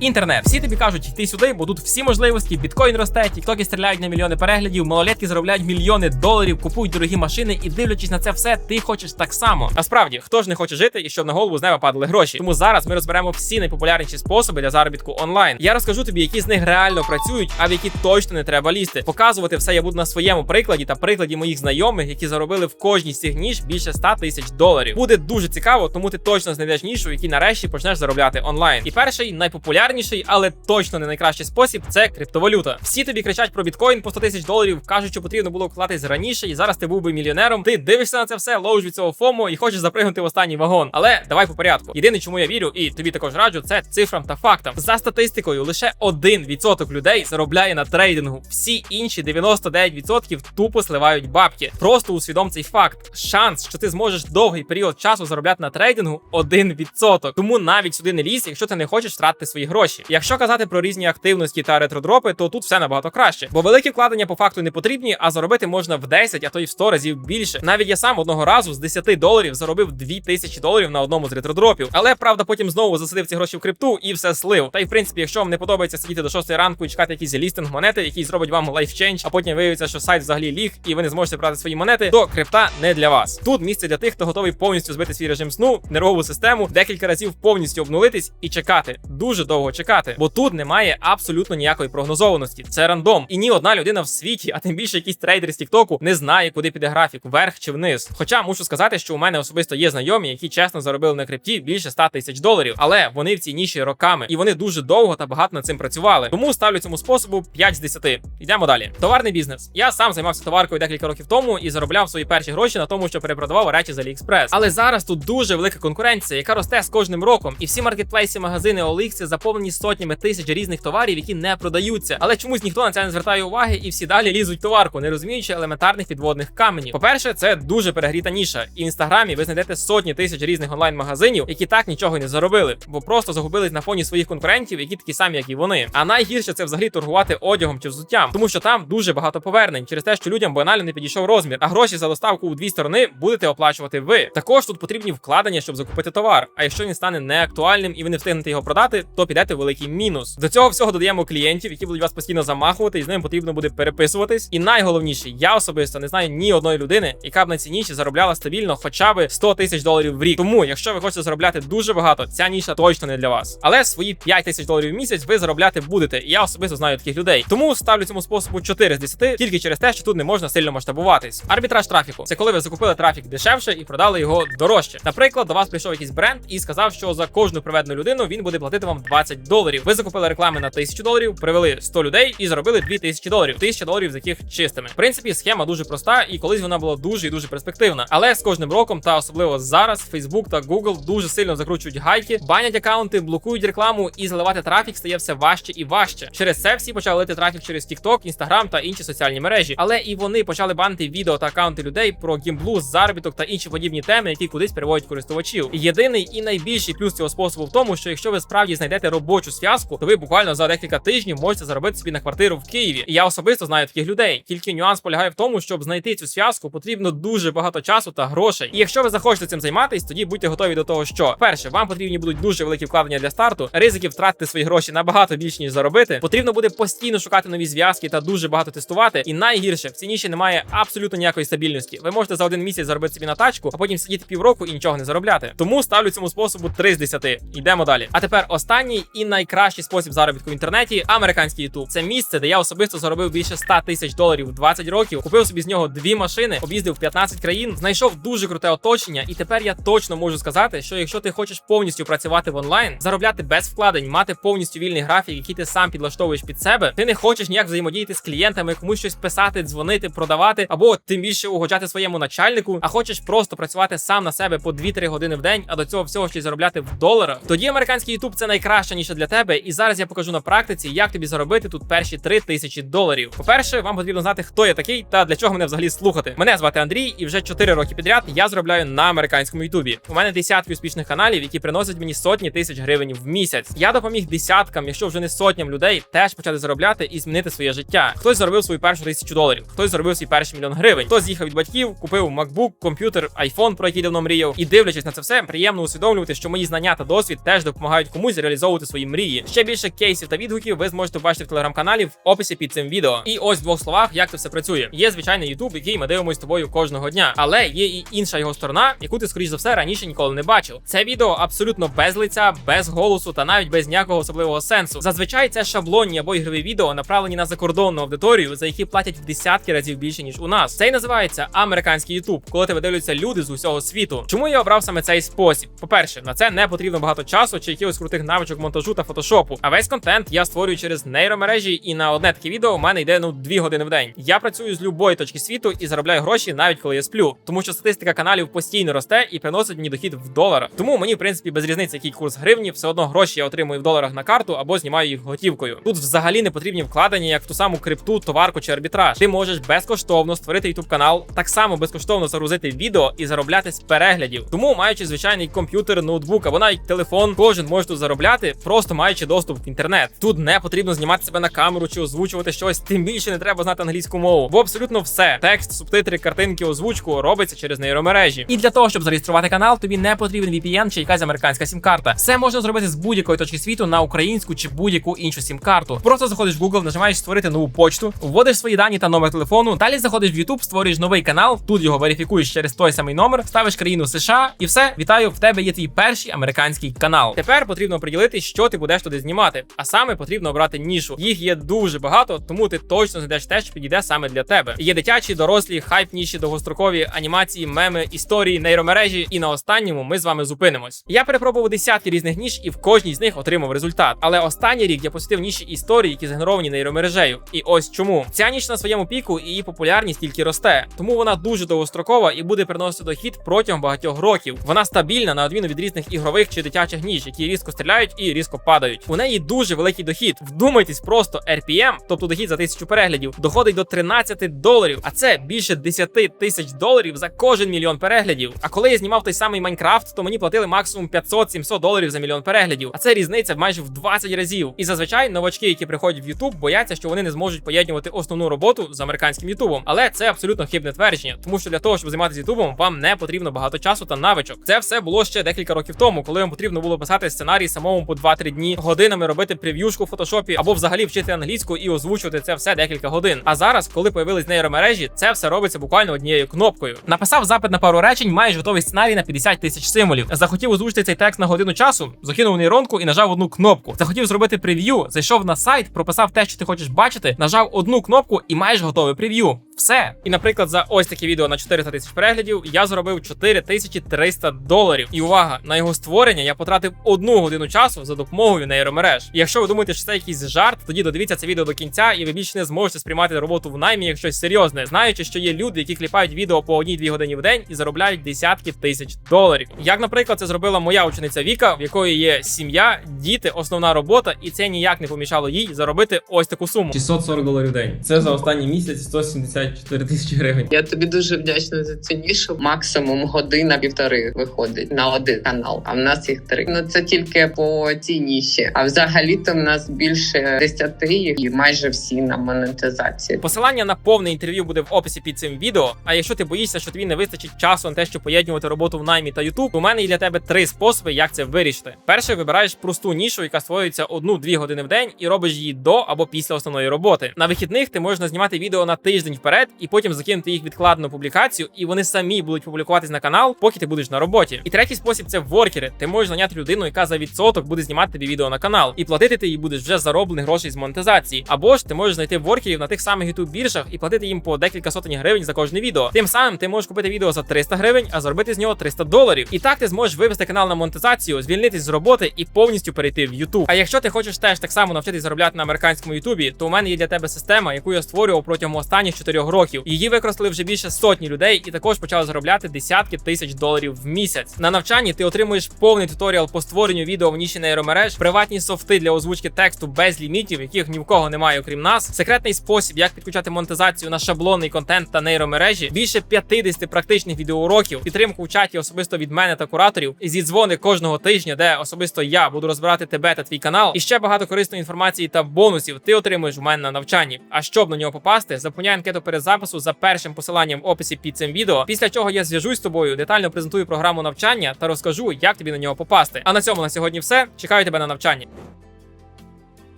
Інтернет, всі тобі кажуть, йти сюди, бо тут всі можливості, біткоін росте, тіктоки стріляють на мільйони переглядів, малолетки заробляють мільйони доларів, купують дорогі машини, і дивлячись на це все, ти хочеш так само. А справді, хто ж не хоче жити і щоб на голову з неба падали гроші? Тому зараз ми розберемо всі найпопулярніші способи для заробітку онлайн. Я розкажу тобі, які з них реально працюють, а в які точно не треба лізти. Показувати все я буду на своєму прикладі та прикладі моїх знайомих, які заробили в кожній з цих ніж більше 100 тисяч доларів. Буде дуже цікаво, тому ти точно знайдеш нішу, який нарешті почнеш заробляти онлайн. І перший найпопулярніший, але точно не найкращий спосіб це криптовалюта. Всі тобі кричать про біткоін по 100 тисяч доларів, кажуть, що потрібно було вкладатись раніше, і зараз ти був би мільйонером. Ти дивишся на це все, ловиш від цього фому і хочеш запригнути в останній вагон. Але давай по порядку. Єдине, чому я вірю, і тобі також раджу, це цифрам та фактам. За статистикою, лише 1% людей заробляє на трейдингу. Всі інші 99% тупо сливають бабки. Просто усвідом цей факт. Шанс, що ти зможеш довгий період часу заробляти на трейдингу 1%. Тому навіть сюди не лізь, якщо ти не хочеш втратити свої гроші. Якщо казати про різні активності та ретродропи, то тут все набагато краще. Бо великі вкладення по факту не потрібні, а заробити можна в 10, а то й в 100 разів більше. Навіть я сам одного разу з 10 доларів заробив 2000 доларів на одному з ретродропів. Але правда, потім знову засадив ці гроші в крипту і все слив. Та й в принципі, якщо вам не подобається сидіти до 6 ранку і чекати якийсь лістинг монети, який зробить вам лайфчейндж, а потім виявиться, що сайт взагалі ліг, і ви не зможете брати свої монети, то крипта не для вас. Тут місце для тих, хто готовий повністю збити свій режим сну, нервову систему, декілька разів повністю обнулитись і чекати. Дуже довго чекати, бо тут немає абсолютно ніякої прогнозованості. Це рандом. І ні одна людина в світі, а тим більше якийсь трейдер з Тіктоку, не знає, куди піде графік, вверх чи вниз. Хоча мушу сказати, що у мене особисто є знайомі, які чесно заробили на крипті більше 100 тисяч доларів, але вони в цій ніші роками і вони дуже довго та багато над цим працювали. Тому ставлю цьому способу 5 з 10. Йдемо далі. Товарний бізнес. Я сам займався товаркою декілька років тому і заробляв свої перші гроші на тому, що перепродавав речі з AliExpress. Але зараз тут дуже велика конкуренція, яка росте з кожним роком, і всі маркетплейси, магазини OLX заповнені сотнями тисяч різних товарів, які не продаються. Але чомусь ніхто на це не звертає уваги, і всі далі лізуть товарку, не розуміючи елементарних підводних каменів. По-перше, це дуже перегріта ніша. І в інстаграмі ви знайдете сотні тисяч різних онлайн-магазинів, які так нічого не заробили, бо просто загубились на фоні своїх конкурентів, які такі самі, як і вони. А найгірше це взагалі торгувати одягом чи взуттям, тому що там дуже багато повернень через те, що людям банально не підійшов розмір, а гроші за доставку у дві сторони будете оплачувати ви. Також тут потрібні вкладення, щоб закупити товар. А якщо він стане неактуальним і ви не встигнете його продати, то підете в великий мінус. До цього всього додаємо клієнтів, які будуть вас постійно замахувати, і з ними потрібно буде переписуватись. І найголовніше, я особисто не знаю ні одної людини, яка б на цій ніші заробляла стабільно хоча б 100 тисяч доларів в рік. Тому, якщо ви хочете заробляти дуже багато, ця ніша точно не для вас. Але свої 5 тисяч доларів в місяць ви заробляти будете. І я особисто знаю таких людей. Тому ставлю цьому способу 4 з 10, тільки через те, що тут не можна сильно масштабуватись. Арбітраж трафіку це коли ви закупили трафік дешевше і продали його дорожче. Наприклад, до вас прийшов якийсь бренд і сказав, що за кожну проведену людину він буде платити вам 20 доларів. Ви закупили реклами на 1000 доларів, привели 100 людей і заробили 2000 доларів. 1000 доларів з яких чистими. В принципі, схема дуже проста, і колись вона була дуже і дуже перспективна. Але з кожним роком, та особливо зараз, Facebook та Google дуже сильно закручують гайки, банять акаунти, блокують рекламу і заливати трафік стає все важче і важче. Через це всі почали лити трафік через TikTok, Instagram та інші соціальні мережі. Але і вони почали банити відео та акаунти людей про гімблу, заробіток та інші подібні теми, які кудись приводять користувачів. Єдиний і найбільший плюс цього способу в тому, що якщо ви справді знайдете робочу зв'язку, то ви буквально за декілька тижнів можете заробити собі на квартиру в Києві. І я особисто знаю таких людей. Тільки нюанс полягає в тому, щоб знайти цю зв'язку, потрібно дуже багато часу та грошей. І якщо ви захочете цим займатись, тоді будьте готові до того, що перше вам потрібні будуть дуже великі вкладення для старту, ризики втратити свої гроші набагато більше ніж заробити. Потрібно буде постійно шукати нові зв'язки та дуже багато тестувати. І найгірше в цій ніші немає абсолютно ніякої стабільності. Ви можете за один місяць заробити собі на тачку, а потім сидіти півроку і нічого не заробляти. Тому ставлю цьому способу 3 з 10. Йдемо далі. А тепер останній і найкращий спосіб заробітку в інтернеті американський YouTube. Це місце, де я особисто заробив більше 100 тисяч доларів в 20 років. Купив собі з нього дві машини, об'їздив 15 країн, знайшов дуже круте оточення, і тепер я точно можу сказати, що якщо ти хочеш повністю працювати в онлайн, заробляти без вкладень, мати повністю вільний графік, який ти сам підлаштовуєш під себе, ти не хочеш ніяк взаємодіяти з клієнтами, комусь щось писати, дзвонити, продавати, або тим більше угоджати своєму начальнику, а хочеш просто працювати сам на себе по 2-3 години в день, а до цього всього ще й заробляти в доларах. Тоді американський YouTube це найкраща ніша для тебе. І зараз я покажу на практиці, як тобі заробити тут перші 3 тисячі доларів. По-перше, вам потрібно знати, хто я такий та для чого мене взагалі слухати. Мене звати Андрій, і вже 4 роки підряд я заробляю на американському Ютубі. У мене десятки успішних каналів, які приносять мені сотні тисяч гривень в місяць. Я допоміг десяткам, якщо вже не сотням людей, теж почати заробляти і змінити своє життя. Хтось заробив свою першу тисячу доларів, хтось заробив свій перший мільйон гривень, хтось з'їхав від батьків, купив MacBook, комп'ютер, iPhone, про який давно мріяв. І дивлячись на це все, приємно усвідомлювати, що мої знання та досвід теж допомагають комусь реалізовувати свої мрії. Ще більше кейсів та відгуків ви зможете побачити в телеграм-каналі в описі під цим відео. І ось в двох словах, як це все працює. Є звичайний Ютуб, який ми дивимося з тобою кожного дня, але є і інша його сторона, яку ти скоріш за все раніше ніколи не бачив. Це відео абсолютно без лиця, без голосу та навіть без ніякого особливого сенсу. Зазвичай це шаблонні або ігрові відео направлені на закордонну аудиторію, за які платять в десятки разів більше ніж у нас. Це й називається американський Ютуб, коли тебе дивляться люди з усього світу. Чому я обрав саме цей спосіб? По-перше, на це не потрібно багато часу чи якихось крутих навичок монтажу та фотошопу. А весь контент я створюю через нейромережі, і на одне таке відео у мене йде ну 2 години в день. Я працюю з любої точки світу і заробляю гроші навіть коли я сплю, тому що статистика каналів постійно росте і приносить мені дохід в доларах. Тому мені, в принципі, без різниці, який курс гривні, все одно гроші я отримую в доларах на карту або знімаю їх готівкою. Тут взагалі не потрібні вкладення, як в ту саму крипту, товарку чи арбітраж. Ти можеш безкоштовно створити YouTube канал, так само безкоштовно загрузити відео і заробляти з переглядів. Тому, маючи звичайний комп'ютер, ноутбук або навіть телефон, кожен може тут заробляти, просто маючи доступ в інтернет. Тут не потрібно знімати себе на камеру чи озвучувати щось, тим більше не треба знати англійську мову. Бо абсолютно все: текст, субтитри, картинки, озвучку робиться через нейромережі. І для того, щоб зареєструвати канал, тобі не потрібен VPN чи якась американська сім-карта. Все можна зробити з будь-якої точки світу на українську чи будь-яку іншу сім-карту. Просто заходиш в Google, нажимаєш створити нову почту, вводиш свої дані та номер телефону. Далі заходиш в YouTube, створюєш новий канал, тут його верифікуєш через той самий номер, ставиш країну США і все. Вітаю, в тебе є твій перший американський канал. Тепер потрібно приділити, що ти будеш туди знімати. А саме потрібно обрати нішу. Їх є дуже багато, тому ти точно знайдеш те, що підійде саме для тебе. Є дитячі, дорослі, хайп ніші, довгострокові анімації, меми, історії, нейромережі. І на останньому ми з вами зупинимось. Я перепробував десятки різних ніж і в кожній з них отримав результат. Але останній рік я посвятив ніші історії, які згенеровані нейромережею. І ось чому ця ніч на своєму піку і її популярність тільки росте, тому вона дуже довгострокова і буде приносити дохід протягом багатьох років. Вона стабільна на відміну від різних ігрових чи дитячих ніж, які різко стріляють і різко падають. У неї дуже великий дохід. Вдумайтесь, просто RPM, тобто дохід за тисячу переглядів, доходить до 13 доларів, а це більше 10 тисяч доларів за кожен мільйон переглядів. А коли я знімав той самий Майнкрафт, то мені платили максимум 500-700 доларів за мільйон переглядів. А це різниця майже в 20 разів. І зазвичай новачки, які приходять в YouTube, бояться, що вони не зможуть поєднувати основну роботу з американським Ютубом. Але це абсолютно хибне твердження, тому що для того, щоб займатися Ютубом, вам не потрібно багато часу та навичок. Це все було ще декілька років тому, коли вам потрібно було писати сценарій самому по 2-3 дні, годинами робити прев'юшку в фотошопі або взагалі вчити англійську і озвучувати це все декілька годин. А зараз, коли появились нейромережі, це все робиться буквально однією кнопкою. Написав запит на пару речень, маєш готовий сценарій на 50 тисяч символів. Захотів озвучити цей текст на годину часу, закинув нейронку і нажав одну кнопку. Захотів зробити прев'ю, зайшов на сайт, прописав те, що ти хочеш бачити, нажав одну кнопку і маєш готове прев'ю. Все. І, наприклад, за ось таке відео на 400 тисяч переглядів я зробив 4300 доларів. І увага, на його створення я потратив одну годину часу за допомогою нейромереж. І якщо ви думаєте, що це якийсь жарт, тоді додивіться це відео до кінця, і ви більше не зможете сприймати роботу в наймі як щось серйозне, знаючи, що є люди, які кліпають відео по одній-дві годині в день і заробляють десятки тисяч доларів. Як, наприклад, це зробила моя учениця Віка, в якої є сім'я, діти, основна робота, і це ніяк не помішало їй заробити ось таку суму. 640 доларів в день. Це за останній місяць 174 тисячі гривень. Я тобі дуже вдячна за цю нішу. Максимум година півтори виходить на один канал, а в нас їх три. Ну це тільки по цій ніші. А взагалі-то в нас більше десяти і майже всі на монетизації. Посилання на повне інтерв'ю буде в описі під цим відео. А якщо ти боїшся, що тобі не вистачить часу на те, щоб поєднувати роботу в наймі та Ютуб, у мене є для тебе три способи, як це вирішити. Перше, вибираєш просту нішу, яка створюється одну-дві години в день, і робиш її до або після основної роботи. На вихідних ти можеш знімати відео на тиждень вперед і потім закинути їх відкладену публікацію, і вони самі будуть публікуватись на канал, поки ти будеш на роботі. І третій спосіб це воркери. Ти можеш наняти людину, яка за відсоток буде знімати тобі відео на канал, і платити ти їй будеш вже зароблених грошей з монетизації. Або ж ти можеш знайти воркерів на тих самих youtube біржах і платити їм по декілька сотень гривень за кожне відео. Тим самим ти можеш купити відео за 300 гривень, а заробити з нього 300 доларів. І так ти зможеш вивести канал на монетизацію, звільнитись з роботи і повністю перейти в YouTube. А якщо ти хочеш теж так само навчитись заробляти на американському Ютубі, то у мене є для тебе система, яку я створював протягом останніх 4 років. Її використали вже більше сотні людей і також почали заробляти десятки тисяч доларів в місяць. На навчанні ти отримуєш повний туторіал по створенню відео в ніші нейромереж, приватні софти для озвучки тексту без лімітів, яких ні в кого немає, окрім нас. Секретний спосіб, як підключати монетизацію на шаблонний контент та нейромережі, більше 50 практичних відеоуроків, підтримку в чаті особисто від мене та кураторів, і зідзвони кожного тижня, де особисто я буду розбирати тебе та твій канал. І ще багато корисної інформації та бонусів ти отримуєш в мене на навчанні. А щоб на нього попасти, заповняй анкету перезапису за першим посиланням в описі під цим відео. Після чого я зв'яжусь з тобою, детально презентую програму навчання та розкажу, як тобі на нього попасти. А на цьому на сьогодні все. Чекаю тебе на навчанні.